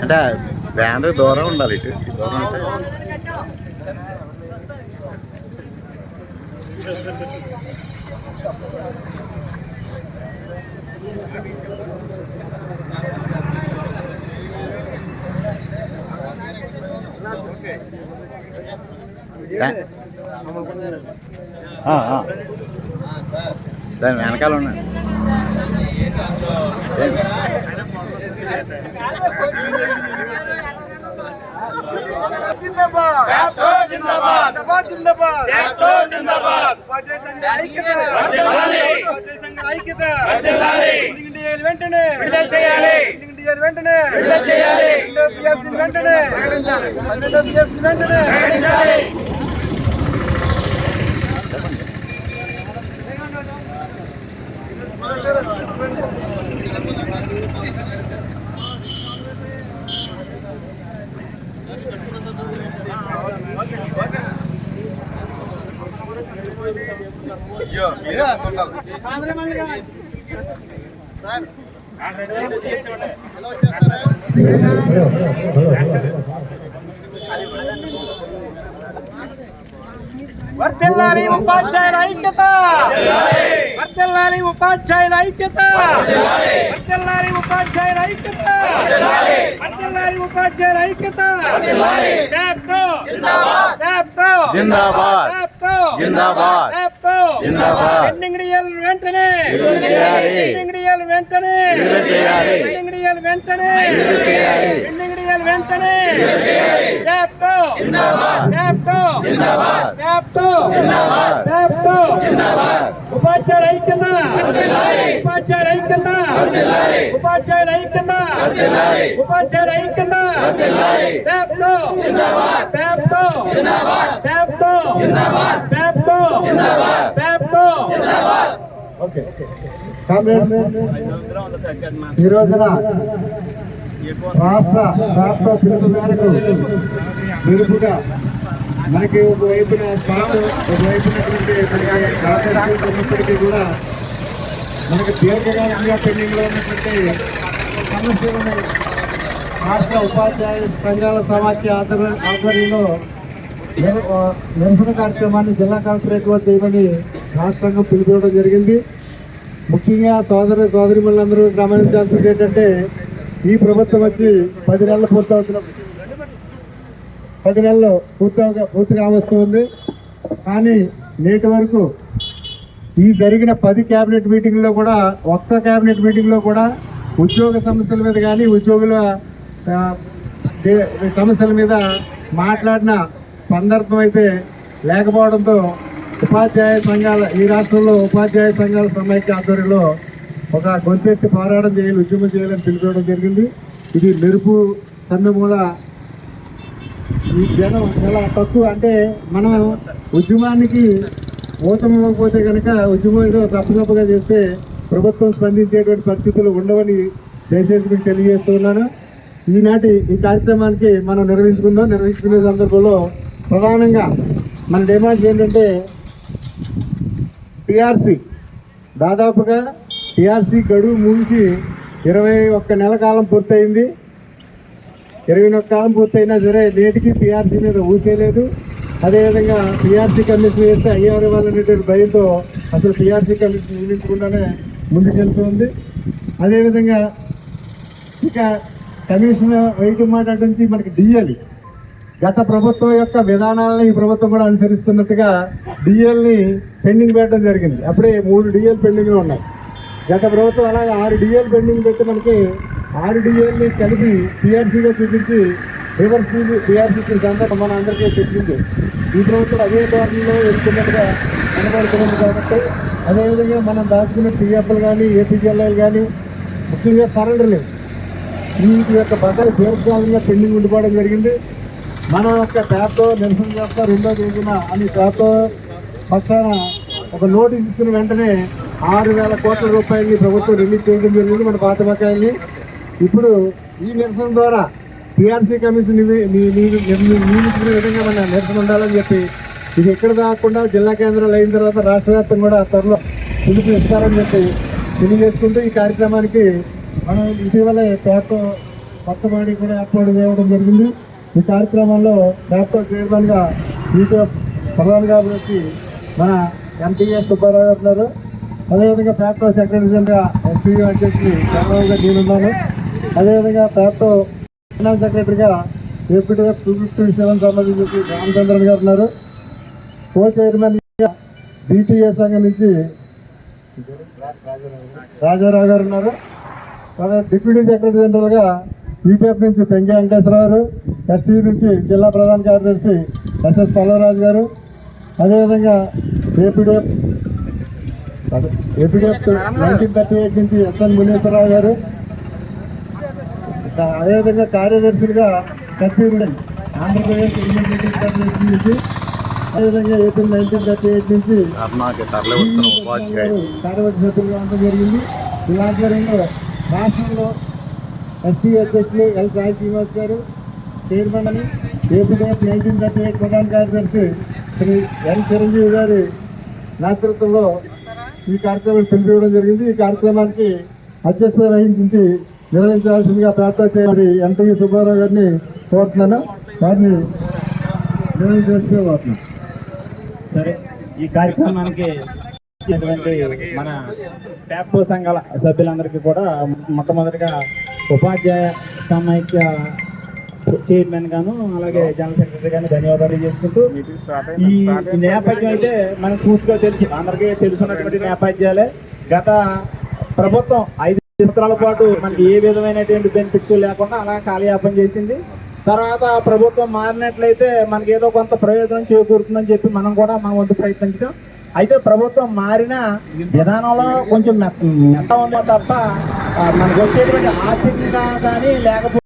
అంటే బ్యానర్ దూరం ఉండాలి ఇటు ఇటు దూరం ఉంటే బ్యా- ఆ, ఆ. దాని వెనకాల ఉన్నాయి జిందాబాద్. జిందాబాద్. జిందాబాద్ జిందాబాద్. జిందాబాద్ జిందాబాద్. ఉపాధ్యాయ సంఘ ఐక్యత. ఉపాధ్యాయ సంఘ ఐక్యత. వెంటనే. విడుదల చేయాలి. వెంటనే. విడుదల చేయాలి. వెంటనే. వెంటనే. వర్ధిల్లాలి ఉపాధ్యాయుల ఐక్యత. వర్ధిల్లాలి ఉపాధ్యాయుల ఐక్యత. వర్ధిల్లాలి ఉపాధ్యాయుల ఐక్యత. ఉపాధ్యాయుల ఐక్యత. జిందాబాద్. జిందాబాద్. జిందాబాద్. ఎండింగ్డియల్ వెంటనే. ఎండింగ్డియల్ వెంటనే. ఎండింగ్డియల్ వెంటనే. చేయాలి. వెంటనే. ఉపాధ్యాయులు అయితున్నా ఉపాధ్యాయులు అయితున్నా ఉపాధ్యాయులు అయితున్నా ఉపాధ్యాయులు అయితున్నా ఓకే. కామ్రేడ్స్ ఈ రోజున రాష్ట్ర రాష్ట్ర పిలుపు మేరకు మెరుపుగా మనకి ఒకవైపున స్టాఫ్ ఒకవైపునటువంటి ఉన్నప్పటికీ కూడా మనకి దీర్ఘకాలంగా పెండింగ్లో ఉన్నటువంటి సమస్యలను రాష్ట్ర ఉపాధ్యాయ సంఘాల సమాఖ్య ఆధ్వర్యంలో నిరసన కార్యక్రమాన్ని జిల్లా కలెక్టరేట్ వద్ద చేయమని రాష్ట్రంగా పిలుపుకోవడం జరిగింది. ముఖ్యంగా సోదర సోదరిమణులందరూ గమనించాల్సింది ఏంటంటే ఈ ప్రభుత్వం వచ్చి పది నెలలు పూర్తవుతున్న పది నెలలు పూర్తి పూర్తిగా వస్తుంది కానీ నేటి వరకు ఈ జరిగిన పది క్యాబినెట్ మీటింగ్లో కూడా ఒక్క క్యాబినెట్ మీటింగ్లో కూడా ఉద్యోగ సమస్యల మీద కానీ ఉద్యోగుల సమస్యల మీద మాట్లాడిన సందర్భం అయితే లేకపోవడంతో ఉపాధ్యాయ సంఘాల ఈ రాష్ట్రంలో ఉపాధ్యాయ సంఘాల సమైక్య ఆధ్వర్యంలో ఒక గొంతెత్తి పోరాటం చేయాలి ఉద్యమం చేయాలని పిలుపుకోవడం జరిగింది. ఇది మెరుపు సన్నమూల ఈ జనం చాలా తక్కువ అంటే మనం ఉద్యమానికి ఊతం ఇవ్వకపోతే కనుక ఉద్యమం ఏదో తప్పు తప్పుగా చేస్తే ప్రభుత్వం స్పందించేటువంటి పరిస్థితులు ఉండవని దయచేసి మీకు తెలియజేస్తూ ఉన్నాను. ఈనాటి ఈ కార్యక్రమానికి మనం నిర్వహించుకుందాం. నిర్వహించుకునే సందర్భంలో ప్రధానంగా మన డిమాండ్స్ ఏంటంటే టీఆర్సీ దాదాపుగా పిఆర్సి గడువు ముగిసి ఇరవై ఒక్క నెల కాలం పూర్తయింది. ఇరవై ఒక్క కాలం పూర్తయినా సరే నేటికి పిఆర్సీ మీద ఊసేయలేదు అదేవిధంగా పిఆర్సీ కమిషన్ వేస్తే అయ్యారు వాళ్ళనేటువంటి భయంతో అసలు పిఆర్సీ కమిషన్ నియమించకుండానే ముందుకెళ్తుంది. అదేవిధంగా ఇక కమిషన్ వెయిట్ మాట నుంచి మనకి డిఎల్ గత ప్రభుత్వం యొక్క విధానాలను ఈ ప్రభుత్వం కూడా అనుసరిస్తున్నట్టుగా డిఎల్ని పెండింగ్ పెట్టడం జరిగింది. అప్పుడే మూడు డిఎల్ పెండింగ్లో ఉన్నాయి. గత ప్రభుత్వం అలాగే ఆరు డిఎల్ పెండింగ్ పెట్టి మనకి ఆరు డిఎల్ని కలిపి టీఆర్సీగా చూపించి రివర్స్ టీఆర్సీకి సందర్భం మన అందరికీ తెచ్చింది. ఈ ప్రభుత్వం అదే ధోరణిలో వెళ్తున్నట్టుగా కనబడుతున్నది కాబట్టి అదేవిధంగా మనం దాచుకున్న టీఎఫ్లు కానీ ఏపీజీఎల్ఐలు కానీ ముఖ్యంగా సరెండర్లు వీటి యొక్క బకాయి దీర్ఘకాలంగా పెండింగ్ ఉండిపోవడం జరిగింది. మన యొక్క పేపర్తో నిరసన చేస్తా రెండో తేదీన అని పేపర్ పక్కన ఒక నోటీస్ ఇచ్చిన వెంటనే ఆరు వేల కోట్ల రూపాయలని ప్రభుత్వం రిలీజ్ చేయడం జరిగింది మన పాత బకాయిల్ని. ఇప్పుడు ఈ నిరసన ద్వారా పిఆర్సీ కమిషన్ నియమించిన విధంగా మన నిరసన ఉండాలని చెప్పి ఇది ఎక్కడ కాకుండా జిల్లా కేంద్రాలు అయిన తర్వాత రాష్ట్ర వ్యాప్తంగా కూడా త్వరలో పిలుపు ఇస్తారని చెప్పి తెలియజేసుకుంటూ ఈ కార్యక్రమానికి మనం ఇటీవలే పేపర్ కొత్త బాడీ కూడా ఏర్పాటు చేయడం జరిగింది. ఈ కార్యక్రమంలో పేపర్ చైర్మన్గా గా ప్రధాన కార్యదర్శి మన ఎంటీఎస్ సుబ్బారావు గారు అదేవిధంగా సెక్రటరీ సెక్రటరీగా ఎస్పీ అధ్యక్షుడు చంద్రబాబు గారు నేను అదేవిధంగా ప్యాప్టో ఫైనాన్స్ సెక్రటరీగా ఏపీటీ టూ ఫిఫ్టీ సెవెన్ సంబంధించి రామచంద్రన్ గారు ఉన్నారు. కో చైర్మన్ బీటీఏ సంఘం నుంచి రాజారావు గారు ఉన్నారు. అదే డిప్యూటీ సెక్రటరీ జనరల్గా నుంచి పెంకి వెంకటేశ్వరరావు గారు ఎస్టీ నుంచి జిల్లా ప్రధాన కార్యదర్శి ఎస్ఎస్ పల్లవరాజు గారు అదేవిధంగా APDF APDF nineteen thirty eight నుంచి ఎస్ఎన్ మునీశ్వరరావు గారు అదేవిధంగా కార్యదర్శులుగా సత్యరుడన్ ఆంధ్రప్రదేశ్ ఇండియన్ బ్రిటిష్ ఫెడరేషన్ నుంచి అదేవిధంగా ఏప్రిల్ నైన్టీన్ థర్టీ ఎయిట్ నుంచి కార్యవర్గ సభ్యులుగా ఉండడం జరిగింది. ఈ ఆధ్వర్యంలో రాష్ట్రంలో ఎస్టీ అధ్యక్షులు ఎల్ సాయి శ్రీనివాస్ గారు చైర్మన్ అని ఏపీడీఎఫ్ నైన్టీన్ థర్టీ ఎయిట్ ప్రధాన కార్యదర్శి శ్రీ ఎన్ చిరంజీవి గారి నేతృత్వంలో ఈ కార్యక్రమాన్ని పిలిపివ్వడం జరిగింది. ఈ కార్యక్రమానికి అధ్యక్షత వహించి నిర్వహించాల్సిందిగా ప్రార్థన చేయబడి ఎన్టీవీ సుబ్బారావు గారిని కోరుతున్నాను. వారిని నిర్వహించాల్సిందిగా సరే ఈ కార్యక్రమానికి మన ట్యాప్ సంఘాల సభ్యులందరికీ కూడా మొట్టమొదటిగా ఉపాధ్యాయ సమైక్య చైర్మన్ గాను అలాగే జనరల్ సెక్రటరీ గాను ధన్యవాదాలు చేసుకుంటూ ఈ నేపథ్యం అయితే మనకు పూర్తిగా తెలుసు. అందరికీ తెలుసున్నటువంటి నేపథ్యాలే. గత ప్రభుత్వం ఐదు సంవత్సరాల పాటు మనకి ఏ విధమైనటువంటి బెనిఫిట్స్ లేకుండా అలా కాలయాపన చేసింది. తర్వాత ప్రభుత్వం మారినట్లయితే మనకి ఏదో కొంత ప్రయోజనం చేకూరుతుందని చెప్పి మనం కూడా మన వంతు ప్రయత్నించాం. అయితే ప్రభుత్వం మారిన విధానంలో కొంచెం మెత్త ఉందో తప్ప మనకు వచ్చేటువంటి ఆర్థికంగా కానీ లేకపోతే